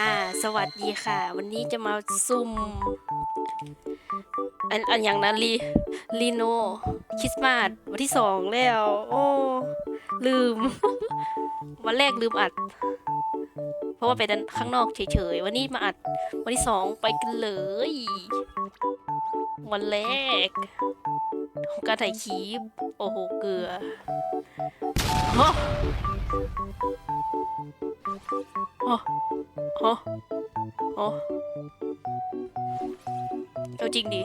อ่า สวัสดีค่ะ วันนี้จะมาซุ่ม อัน อันอย่างนั้นลีลีโนคริสต์มาสวันที่สองแล้ว โอ้ ลืม วันแรกลืมอัด เพราะว่าไปดันข้างนอกเฉยๆ วันนี้มาอัด วันที่สองไปกันเลย วันแรกของการถ่ายคลิป โอ้โห เกลือฮะฮะฮะฮะเอาจริงดิ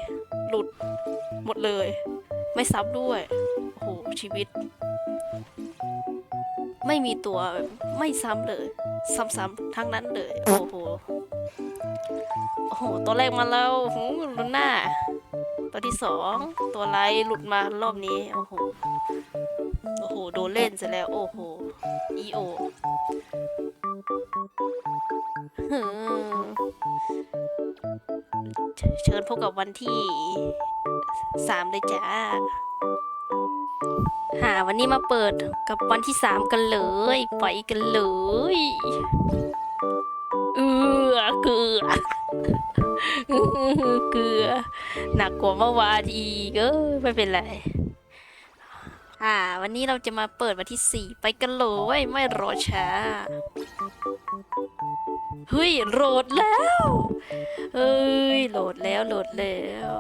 หลุด หมดเลย ไม่ซ้ำด้วย โอ้โห ชีวิต ไม่มีตัว ไม่ซ้ำเลย ซ้ำๆทั้งนั้นเลย โอ้โห โอ้โห ตัวแรกมาแล้วหูลุนหน้า ตัวที่สองตัวไรหลุดมารอบนี้ โอ้โห โอ้โห โดนเล่นเสร็จแล้ว โอ้โห อีโอฮึ่มเชิญพบกับวันที่สามเลยจ้าหาวันนี้มาเปิดกับวันที่สามกันเลยไปกันเลย เกลือ หนักกว่าเมื่อวานอีกเออไม่เป็นไรอ่า วันนี้เราจะมาเปิดวันที่สี่ไปกันเลยไม่รอช้าเฮ้ยโหลดแล้วเฮ้ยโหลดแล้วโหลดแล้ว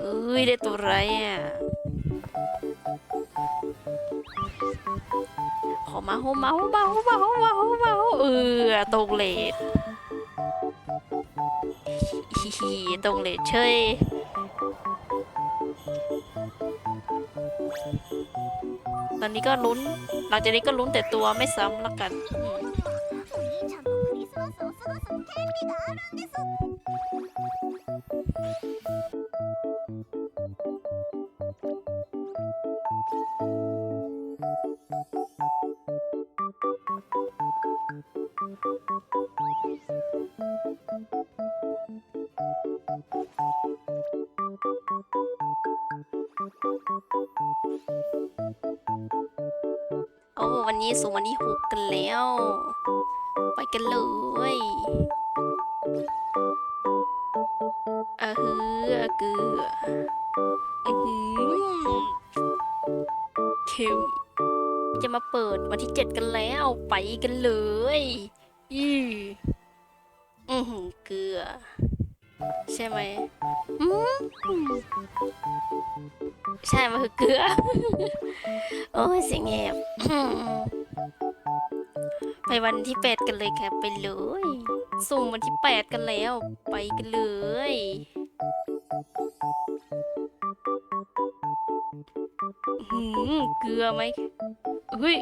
เอ้ยได้ตัวอะไรอะ ขอมาโฮมาโฮมาโฮมาโฮมาโฮมาโฮเออตรงเลทฮิฮิตรงเลทเชยตอนนี้ก็ลุ้น หลังจากนี้ก็ลุ้นแต่ตัวไม่ซ้ำละกัน โอ้วันนี้สู่วันที่หกกันแล้ว ไปกันเลยอะฮืออะเกืออือหือเข็มจะมาเปิดวันที่เจ็ดกันแล้วไปกันเลย อืออือหือเกลือ ใช่ไหมอืมใช่มันคือเกลือ โอ้ยเสียงแหบไปวันที่แปดกันเลยค่ะไปเลย สุ่มวันที่แปดกันแล้ว ไปกันเลยหืมเกลือไหมเฮ้ย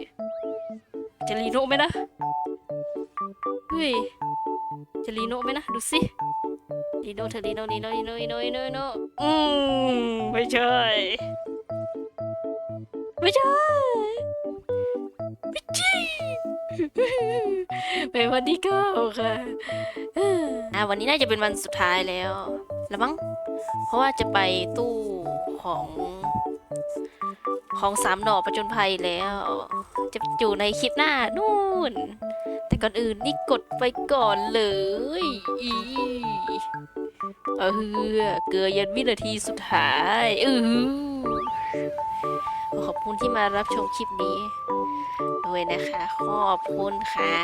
จะรีโนไหมนะ เฮ้ยจะรีโนไหมนะ ดูสิรีโนเธอรีโนรีโนรีโนรีโนรีโนรีโนอืมไม่ใช่ไม่ใช่ไม่ใช่เป็นวันที่เก้าค่ะอ่าวันนี้น่าจะเป็นวันสุดท้ายแล้วแล้วมั้งเพราะว่าจะไปตู้ของของสามหน่อประจนภัยแล้ว จะอยู่ในคลิปหน้านู่น ก่อนอื่นนี่กดไปก่อนเลย อีเออเกลือยันวินาทีสุดท้ายเออขอบคุณที่มารับชมคลิปนี้ ด้วยนะคะ ขอบคุณค่ะ